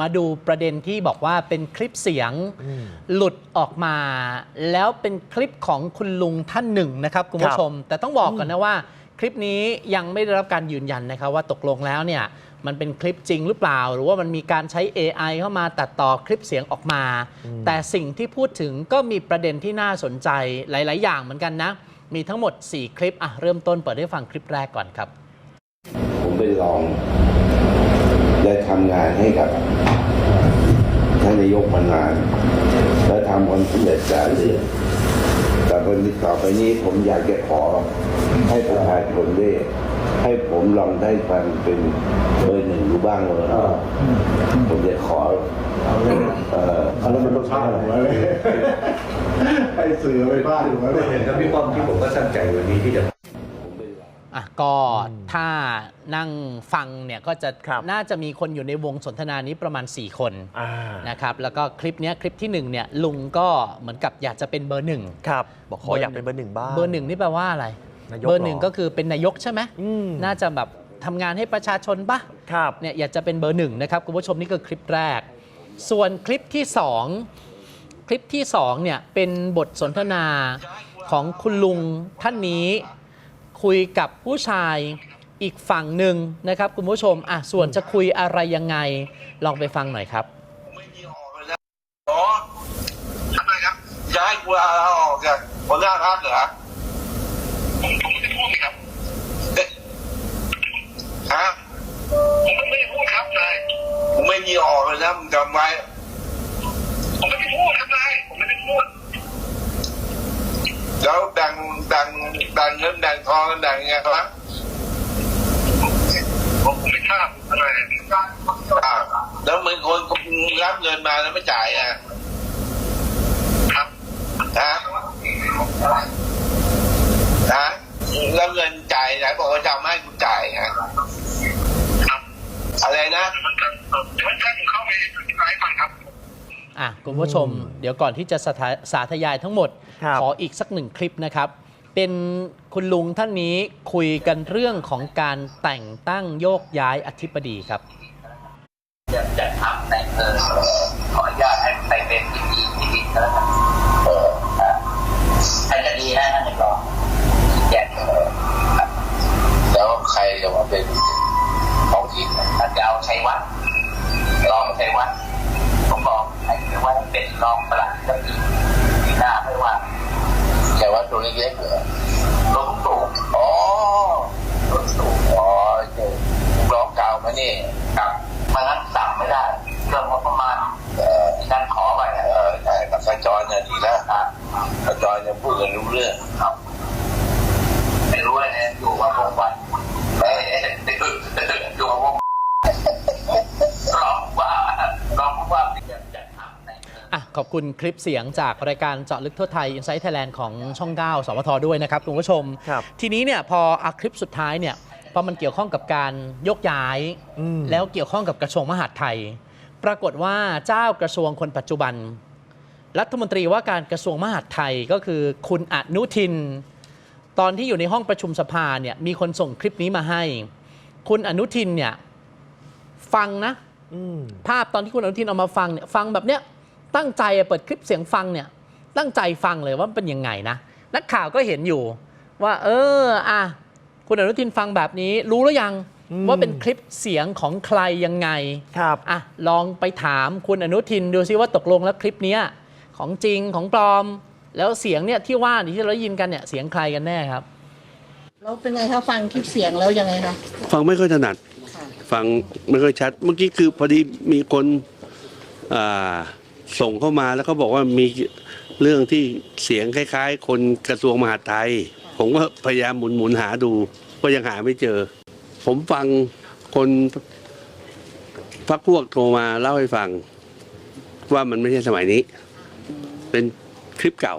มาดูประเด็นที่บอกว่าเป็นคลิปเสียงอืมหลุดออกมา แล้วเป็นคลิปของคุณลุงท่านหนึ่งนะครับคุณผู้ชม แต่ต้องบอกก่อนนะว่า คลิปนี้ยังไม่ได้รับการยืนยันนะครับว่าตกลงแล้วเนี่ยมันเป็นคลิปจริงหรือเปล่า หรือว่ามันมีการใช้ AI เข้ามาตัดต่อคลิปเสียงออกมา แต่สิ่งที่พูดถึงก็มีประเด็นที่น่าสนใจหลาย ๆ อย่างเหมือนกันนะ มีทั้งหมด 4 คลิปอะเริ่มต้นเปิดให้ฟังคลิปแรกก่อนครับ ผมไปลอง ได้ทำงานให้กับท่านนายกมานาน และทำความสำเร็จสายเดือนแต่วันนี้ต่อไปนี้ผมอยากจะขอให้ประชาชนได้ให้ผมลองได้ฟังเป็นเบอร์หนึ่งดูบ้างเลยผมจะขอเอ่อเอาแล้วมันต้องพลาดหัวเลยให้สื่อไปพลาดหัวเลยเห็นครับพี่ป้อมที่ผมก็ตั้งใจวันนี้ที่จะ อะก็ถ้านั่งฟังเนี่ยก็จะครับน่าจะมีคนอยู่ในวงสนทนานี้ประมาณ 4 คนอ่านะครับแล้วก็คลิปเนี้ยคลิปที่1เนี่ยลุงก็เหมือนกับอยากจะเป็นเบอร์หนึ่งครับบอกขออยากเป็นเบอร์หนึ่งบ้างเบอร์หนึ่งนี่แปลว่าอะไรนายกเบอร์หนึ่งเหรอก็คือเป็นนายกใช่ไหมอืมน่าจะแบบทำงานให้ประชาชนปะครับเนี่ยอยากจะเป็นเบอร์หนึ่งนะครับคุณผู้ชมนี่คือคลิปแรก ส่วนคลิปที่ 2 คลิปที่2เนี่ยเป็นบทสนทนาของคุณลุงท่านนี้ คุยกับผู้ชายอีกฝั่งหนึ่งนะครับ คุณผู้ชมอะส่วนจะคุยอะไรยังไง ลองไปฟังหน่อยครับไม่มีออกเลยนะอ๋อทำไมครับย้ายกูลาออกจากหัวหน้าพักเหรอผมผมไม่ได้พูดครับเอ๊ะฮะผมไม่ได้พูดครับนายผมไม่มีออกเลยนะมึงจำไว้ผมไม่ได้พูดครับนายผมไม่ได้พูด แล้วแบ่งแบ่งแบ่งเงินแบ่งทองกันแบ่งยังไงครับผมไม่ทราบอะไรอ่าแล้วมึงคนรับเงินมาแล้วไม่จ่ายอะครับฮะฮะแล้วเงินจ่ายไหนบอกว่าจะเอามาให้กูจ่ายฮะอะไรนะ อะคุณผู้ชม เดี๋ยวก่อนที่จะสาธาสาธยายทั้งหมด ครับขออีกสักหนึ่งคลิปนะครับ เป็นคุณลุงท่านนี้คุยกันเรื่องของการแต่งตั้งโยกย้ายอธิบดีครับ จะจะทำในเออขออนุญาตให้ไปเป็นพิธีพิธีก็แล้วกันเออครับให้จะดีนะท่านรองแจกเออครับ แล้วใครจะมาเป็นท้องถิ่น ท่านจะเอาชัยวัฒน์รองชัยวัฒน์ผมบอกให้ชัยวัฒน์ เป็นรองประหลัดก็ปีมีหน้าไม่ว่าแต่ว่าตัวเล็กๆเหรอลงตู่อ๋อลงตู่อ๋อเจ้ร้องกล่าวมานี่ครับมานั่งไม่ได้เรื่องงบประมาณ เอ่อ ที่ท่านขอไปนะ เออแต่กับกระจอยเนี่ยดีแล้ว ครับ กระจอยเนี่ยพูดกันรู้เรื่อง ครับไม่รู้เลยนะอยู่กับวงวันเอ้ยอยู่กับวงรองว่ารองว่าจะจะทำใน อะขอบคุณคลิปเสียงจากรายการเจาะลึกทั่วไทย Insight Thailand ของช่อง 9 สวทด้วยนะครับคุณผู้ชม ครับทีนี้เนี่ยพออาคลิปสุดท้ายเนี่ยพอมันเกี่ยวข้องกับการยกย้าย อืม แล้วเกี่ยวข้องกับกระทรวงมหาดไทย ปรากฏว่าเจ้ากระทรวงคนปัจจุบัน รัฐมนตรีว่าการกระทรวงมหาดไทยก็คือคุณอนุทิน ตอนที่อยู่ในห้องประชุมสภาเนี่ยมีคนส่งคลิปนี้มาให้ คุณอนุทินเนี่ยฟังนะ อืม ภาพตอนที่คุณอนุทินเอามาฟังเนี่ยฟังแบบเนี้ย ตั้งใจอะเปิดคลิปเสียงฟังเนี่ยตั้งใจฟังเลยว่ามันเป็นยังไงนะนักข่าวก็เห็นอยู่ว่า เอออะคุณอนุทินฟังแบบนี้รู้หรือยังอืมว่าเป็นคลิปเสียงของใครยังไงครับอะลองไปถามคุณอนุทินดูซิว่าตกลงแล้วคลิปเนี้ยของจริงของปลอม แล้วเสียงเนี่ยที่ว่านี่ที่เราได้ยินกันเนี่ยเสียงใครกันแน่ครับแล้วเป็นไงคะฟังคลิปเสียงแล้วยังไงคะฟังไม่ค่อยถนัดค่ะฟังไม่ค่อยชัด เมื่อกี้คือพอดีมีคนอ่า ส่งเข้ามาแล้วเขาบอกว่ามีเรื่องที่เสียงคล้าย ๆ คนกระทรวงมหาดไทย ผมก็พยายามหมุนหมุนๆหาดู ก็ยังหาไม่เจอ ผมฟังคนพักพวกโทรมาเล่าให้ฟัง ว่ามันไม่ใช่สมัยนี้ เป็นคลิปเก่า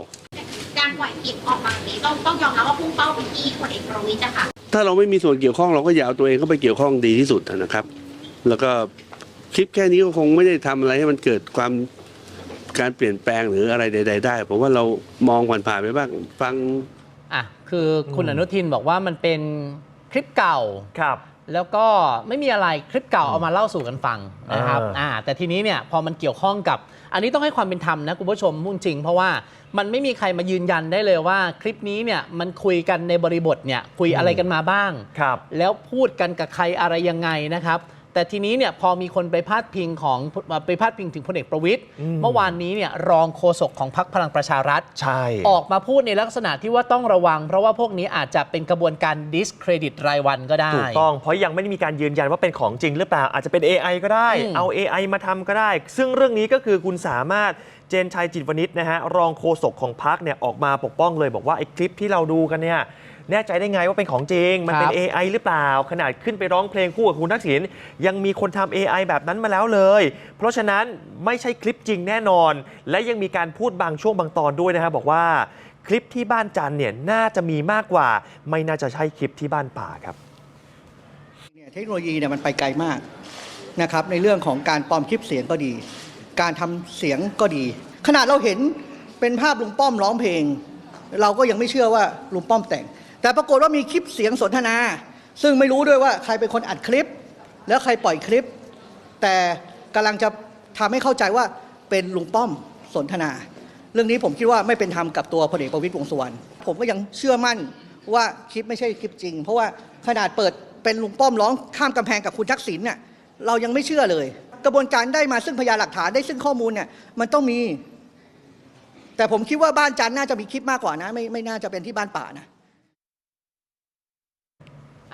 การปล่อยคลิปออกมาแบบนี้ต้องต้องยอมรับว่าพุ่งเป้าไปที่พลเอกประวิตรอะค่ะถ้าเราไม่มีส่วนเกี่ยวข้องเราก็อย่าเอาตัวเองเข้าไปเกี่ยวข้องดีที่สุดนะครับ แล้วก็คลิปแค่นี้ก็คงไม่ได้ทำอะไรให้มันเกิดความ การเปลี่ยนแปลงหรืออะไรใด ๆ ได้ผมว่าเรามองผ่านๆไปบ้างฟัง อะคือคุณอืมอนุทินบอกว่ามันเป็นคลิปเก่า ครับ แล้วก็ไม่มีอะไรคลิปเก่าเอามาเล่าสู่กันฟังนะครับอ่าอ่าแต่ทีนี้เนี่ยพอมันเกี่ยวข้องกับ อันนี้ต้องให้ความเป็นธรรมนะคุณผู้ชมพูดจริง เพราะว่ามันไม่มีใครมายืนยันได้เลยว่าคลิปนี้เนี่ยมันคุยกันในบริบทเนี่ยคุยอะไรกันมาบ้าง ครับ แล้วพูดกันกับใครอะไรยังไงนะครับ แต่ทีนี้เนี่ยพอมีคนไปพาดพิงของไปพาดพิงถึงพลเอกประวิตยอืมเมื่อวานนี้เนี่ยรองโฆษกของพรรคพลังประชารัฐใช่ออกมาพูดในลักษณะที่ว่าต้องระวัง เพราะว่าพวกนี้อาจจะเป็นกระบวนการ discredit รายวันก็ได้ถูกต้องเพราะยังไม่ได้มีการยืนยันว่าเป็นของจริงหรือเปล่าอาจจะเป็น AI ก็ได้อืมเอา AI มาทำก็ได้ ซึ่งเรื่องนี้ก็คือคุณสามารถเจนชัยจิตวณิชนะฮะรองโฆษกของพักเนี่ยออกมาปกป้องเลยบอกว่าไอ้คลิปที่เราดูกันเนี่ย แน่ใจได้ไงว่าเป็นของจริง มันเป็น ครับ AI หรือเปล่า ขนาดขึ้นไปร้องเพลงคู่กับคุณทักษิณยังมีคนทำ AI แบบนั้นมาแล้วเลย เพราะฉะนั้นไม่ใช่คลิปจริงแน่นอน และยังมีการพูดบางช่วงบางตอนด้วยนะฮะบอกว่าคลิปที่บ้านจันเนี่ยน่าจะมีมากกว่า ไม่น่าจะใช่คลิปที่บ้านป่าครับ เนี่ยเทคโนโลยีเนี่ยมันไปไกลมากนะครับในเรื่องของการปลอมคลิปเสียงก็ดี การทำเสียงก็ดี ขนาดเราเห็นเป็นภาพลุงป้อมร้องเพลง เราก็ยังไม่เชื่อว่าลุงป้อมแต่ง แต่ปรากฏว่ามีคลิปเสียงสนทนา ซึ่งไม่รู้ด้วยว่าใครเป็นคนอัดคลิป แล้วใครปล่อยคลิป แต่กำลังจะทำให้เข้าใจว่าเป็นลุงป้อมสนทนา เรื่องนี้ผมคิดว่าไม่เป็นธรรมกับตัวพลเอกประวิตรวงสุวรรณผมก็ยังเชื่อมั่นว่าคลิปไม่ใช่คลิปจริง เพราะว่าขนาดเปิดเป็นลุงป้อมร้องข้ามกำแพงกับคุณทักษิณเนี่ยเรายังไม่เชื่อเลย กระบวนการได้มาซึ่งพยานหลักฐานได้ซึ่งข้อมูลเนี่ยมันต้องมี แต่ผมคิดว่าบ้านจันน่าจะมีคลิปมากกว่านะไม่ไม่น่าจะเป็นที่บ้านป่านะ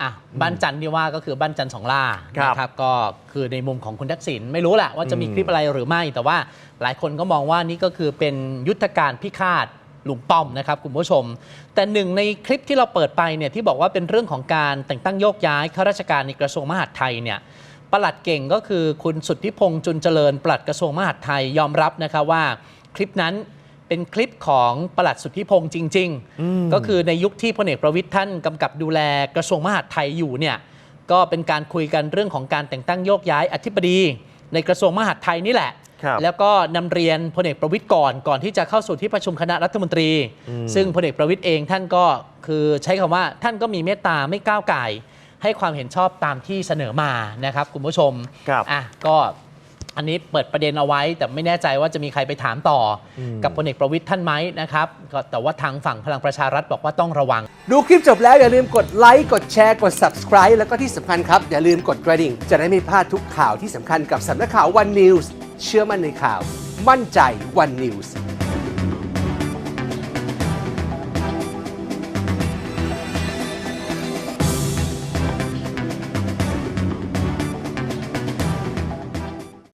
อะบ้านจันทร์ที่ว่าก็คือบ้านจันทร์สองล่าครับนะครับก็คือในมุมของคุณทักษิณไม่รู้แหละว่าจะมีคลิปอะไรหรือไม่ แต่ว่าหลายคนก็มองว่านี่ก็คือเป็นยุทธการพิฆาตลุงป้อมนะครับคุณผู้ชม แต่หนึ่งในคลิปที่เราเปิดไปเนี่ยที่บอกว่าเป็นเรื่องของการแต่งตั้งโยกย้ายข้าราชการในกระทรวงมหาดไทยเนี่ยปลัดเก่งก็คือคุณสุทธิพงษ์จุนเจริญปลัดกระทรวงมหาดไทยยอมรับนะครับว่าคลิปนั้น เป็นคลิปของปลัดสุทธิพงษ์จริง ๆ ก็คือในยุคที่พลเอกประวิทย์ท่านกำกับดูแลกระทรวงมหาดไทยอยู่เนี่ยก็เป็นการคุยกันเรื่องของการแต่งตั้งโยกย้ายอธิบดี ในกระทรวงมหาดไทยนี่แหละครับแล้วก็นำเรียนพลเอกประวิทย์ก่อนก่อนที่จะเข้าสู่ที่ประชุมคณะรัฐมนตรี ซึ่งพลเอกประวิทย์เองท่านก็คือใช้คำว่าท่านก็มีเมตตาไม่ก้าวไก่ายให้ความเห็นชอบตามที่เสนอมานะครับคุณผู้ชมครับอะก็ อันนี้เปิดประเด็นเอาไว้ แต่ไม่แน่ใจว่าจะมีใครไปถามต่ออมกับพลเอกประวิทย์ท่านไหมนะครับก็แต่ว่าทางฝั่งพลังประชารัฐบอกว่าต้องระวัง ดูคลิปจบแล้วอย่าลืมกดไลค์กดแชร์กด subscribe แล้วก็ที่สำคัญครับ อย่าลืมกดกระดิ่ง จะได้ไม่พลาดทุกข่าวที่สำคัญกับสำนักข่าว One News เชื่อมั่นในข่าว มั่นใจ One News